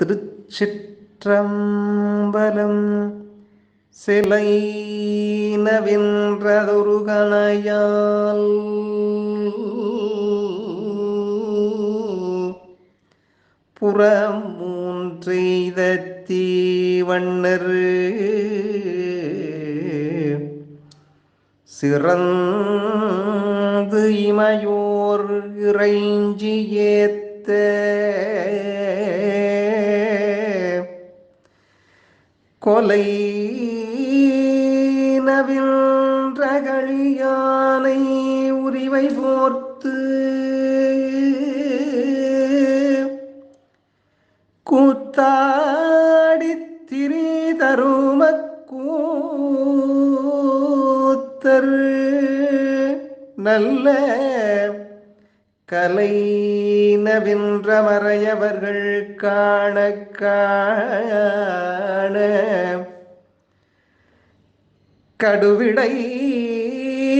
திருச்சிற்றம்பலம் சிலை நவின்றதொருகணையால் கணையால் தீவண்ணர் சிறந்து இமையோர் இறைஞ்சி ஏத்த கொலை நவின்றகழியானை உரிவை போர்த்து கூத்தாடி திரி தரும கூத்தர் நல்ல கலை நவின்ற மறையவர்கள் காண காண. கடுவிடை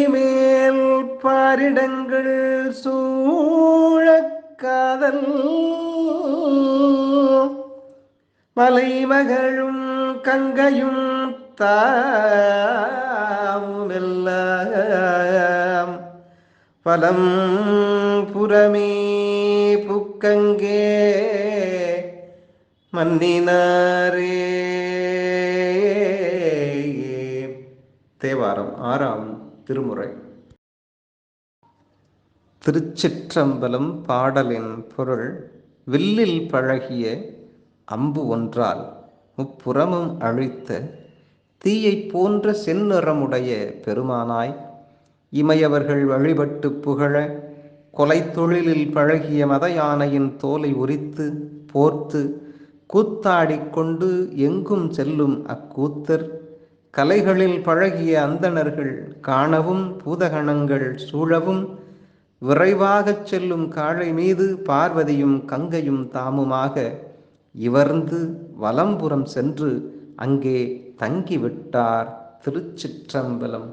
மேல் பாரிடங்கள் சூழக்காதல். மலைமகளும் கங்கையும் தாமுமெல்லாம் பலம் புறமே புக்கங்கே மன்னினாரே. தேவாரம் ஆறாம் திருமுறை. திருச்சிற்றம்பலம் பாடலின் பொருள் வில்லில் பழகிய அம்பு ஒன்றால் முப்புறமும் அழித்த தீயைப் போன்ற செந்நிறமுடைய பெருமானாய் இமையவர்கள் வழிபட்டு புகழ கொலை தொழிலில் பழகிய மத யானையின் தோலை உரித்து போர்த்து கூத்தாடிக் கொண்டு எங்கும் செல்லும் அக்கூத்தர். கலைகளில் பழகிய அந்தணர்கள் காணவும் பூதகணங்கள் சூழவும் விரைவாகச் செல்லும் காளை மீது பார்வதியும் கங்கையும் தாமுமாக இவர்ந்து வலம்புறம் சென்று அங்கே தங்கிவிட்டார் திருச்சிற்றம்பலம்.